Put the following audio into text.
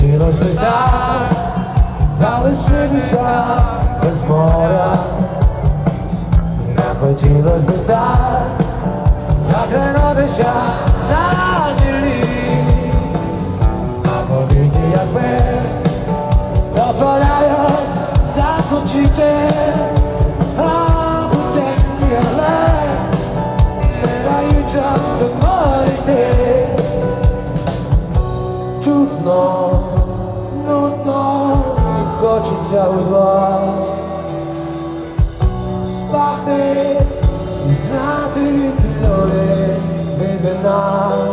хотілось би так залишитися без моря. Не хотілось би так заглянутися на мілі. Заповіді, як ми дозволяють захотіти, Нудно, і хочеться у вас спати і знати підлоги від нас.